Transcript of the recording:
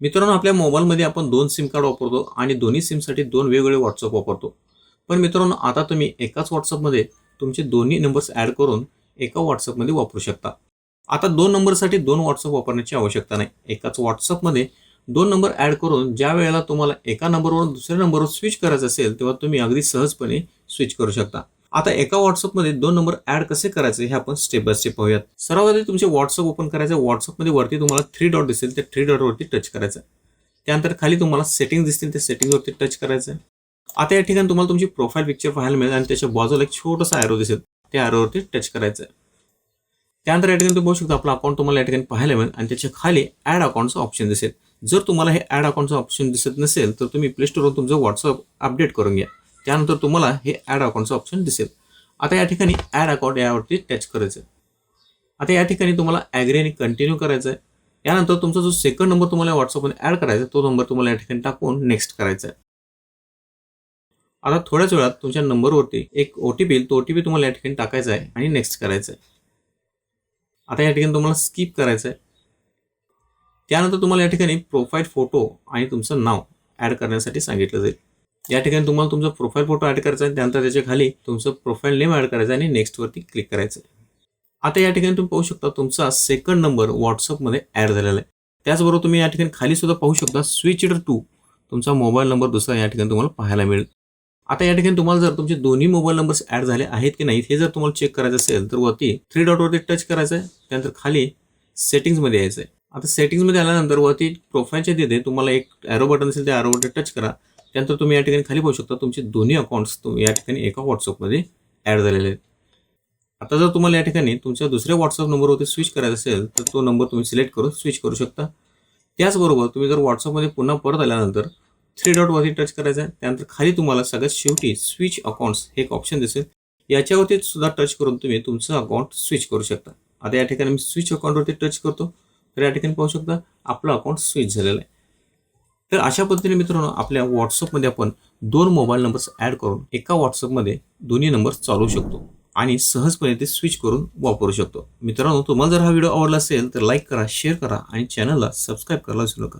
मित्रांनो आपल्या मोबाईलमध्ये आपण दोन सिम कार्ड वापरतो आणि दोन्ही सिमसाठी दोन वेगवेगळे व्हॉट्सअप वापरतो. पण मित्रांनो आता तुम्ही एकाच व्हॉट्सअपमध्ये तुमचे दोन्ही नंबर्स ॲड करून एका व्हॉट्सअपमध्ये वापरू शकता. आता दोन नंबरसाठी दोन व्हॉट्सअप वापरण्याची आवश्यकता नाही. एकाच व्हॉट्सअपमध्ये दोन नंबर ॲड करून ज्या वेळेला तुम्हाला एका नंबरवरून दुसऱ्या नंबरवर स्विच करायचं असेल तेव्हा तुम्ही अगदी सहजपणे स्विच करू शकता. आता एका व्हॉट्सअपमध्ये दोन नंबर ॲड कसे करायचे हे आपण स्टेप बाय स्टेप पाहूयात. सर्वात आधी तुमचे व्हॉट्सअप ओपन करायचं. व्हॉट्सअपमध्ये वरती तुम्हाला थ्री डॉट दिसेल. त्या थ्री डॉटवरती टच करायचं. त्यानंतर खाली तुम्हाला सेटिंग दिसतील. त्या सेटिंगवरती टच करायचं. आहे आता या ठिकाणी तुम्हाला तुमची प्रोफाईल पिक्चर पाहायला मिळेल आणि त्याच्या बाजूला एक छोटासा ॲरो दिसेल. त्या ॲरोवरती टच करायचं. त्यानंतर या ठिकाणी तुम्ही बघू शकता आपला अकाउंट तुम्हाला या ठिकाणी पाहायला मिळेल आणि त्याच्याखाली ॲड अकाउंटचं ऑप्शन दिसेल. जर तुम्हाला हे ॲड अकाउंटचं ऑप्शन दिसत नसेल तर तुम्ही प्ले स्टोरवर तुमचं व्हॉट्सअप अपडेट करून घ्या. त्यानंतर तुम्हाला हे ॲड अकाउंटचं ऑप्शन दिसेल. आता या ठिकाणी ॲड अकाउंट यावरती टच करायचं आहे. आता या ठिकाणी तुम्हाला ॲग्री आणि कंटिन्यू करायचं आहे. यानंतर तुमचा जो सेकंड नंबर तुम्हाला व्हॉट्सअपमध्ये ॲड करायचा तो नंबर तुम्हाला या ठिकाणी टाकून नेक्स्ट करायचा आहे. आता थोड्याच वेळात तुमच्या नंबरवरती एक ओ टी पी येईल. तो ओ टी पी तुम्हाला या ठिकाणी टाकायचा आहे आणि नेक्स्ट करायचं आहे. आता या ठिकाणी तुम्हाला स्किप करायचं आहे. त्यानंतर तुम्हाला या ठिकाणी प्रोफाईल फोटो आणि तुमचं नाव ॲड करण्यासाठी सांगितलं जाईल. या ठिकाणी तुम्हाला तुमचा प्रोफाईल फोटो ॲड करायचा आहे त्यानंतर त्याच्याखाली तुमचं प्रोफाईल नेम ॲड करायचं आहे आणि नेक्स्टवरती क्लिक करायचं आहे. आता या ठिकाणी तुम्ही पाहू शकता तुमचा सेकंड नंबर व्हॉट्सअपमध्ये ॲड झालेला आहे. त्याचबरोबर तुम्ही या ठिकाणी खाली सुद्धा पाहू शकता स्विच टू तुमचा मोबाईल नंबर दुसरा या ठिकाणी तुम्हाला पाहायला मिळेल. आता या ठिकाणी तुम्हाला जर तुमचे दोन्ही मोबाईल नंबर्स ॲड झाले आहेत की नाही हे जर तुम्हाला चेक करायचं असेल तर वरती थ्री डॉटवरती टच करायचं आहे त्यानंतर खाली सेटिंग्समध्ये यायचं आहे. आता सेटिंग्समध्ये आल्यानंतर वरती प्रोफाईलच्या तिथे तुम्हाला एक ॲरो बटन असेल त्या ॲरोवरती टच करा. त्यानंतर तुम्ही या ठिकाणी खाली पाहू शकता तुमचे दोन्ही अकाउंट्स या ठिकाणी एका व्हॉट्सअपमध्ये ॲड झालेले आहेत. आता जर तुम्हाला या ठिकाणी तुमच्या दुसऱ्या व्हॉट्सअप नंबरवरती स्विच करायचा असेल तर तो नंबर तुम्ही सिलेक्ट करून स्विच करू शकता. त्याचबरोबर तुम्ही जर व्हॉट्सअपमध्ये पुन्हा परत आल्यानंतर थ्री डॉटवरती टच करायचं आहे त्यानंतर खाली तुम्हाला सगळ्यात शेवटी स्विच अकाउंट्स हे एक ऑप्शन दिसेल. याच्यावरती सुद्धा टच करून तुम्ही तुमचं अकाउंट स्विच करू शकता. आता या ठिकाणी मी स्विच अकाउंटवरती टच करतो तर या ठिकाणी पाहू शकता आपलं अकाउंट स्विच झालेलं आहे. तर अशा पद्धतीने मित्रांनो आपल्या व्हॉट्सअपमध्ये आपण दोन मोबाईल नंबर्स ॲड करून एका व्हॉट्सअपमध्ये दोन्ही नंबर्स चालवू शकतो आणि सहजपणे ते स्विच करून वापरू शकतो. मित्रांनो तुम्हाला जर हा व्हिडिओ आवडला असेल तर लाईक करा शेअर करा आणि चॅनलला सबस्क्राईब करायला विसरू नका.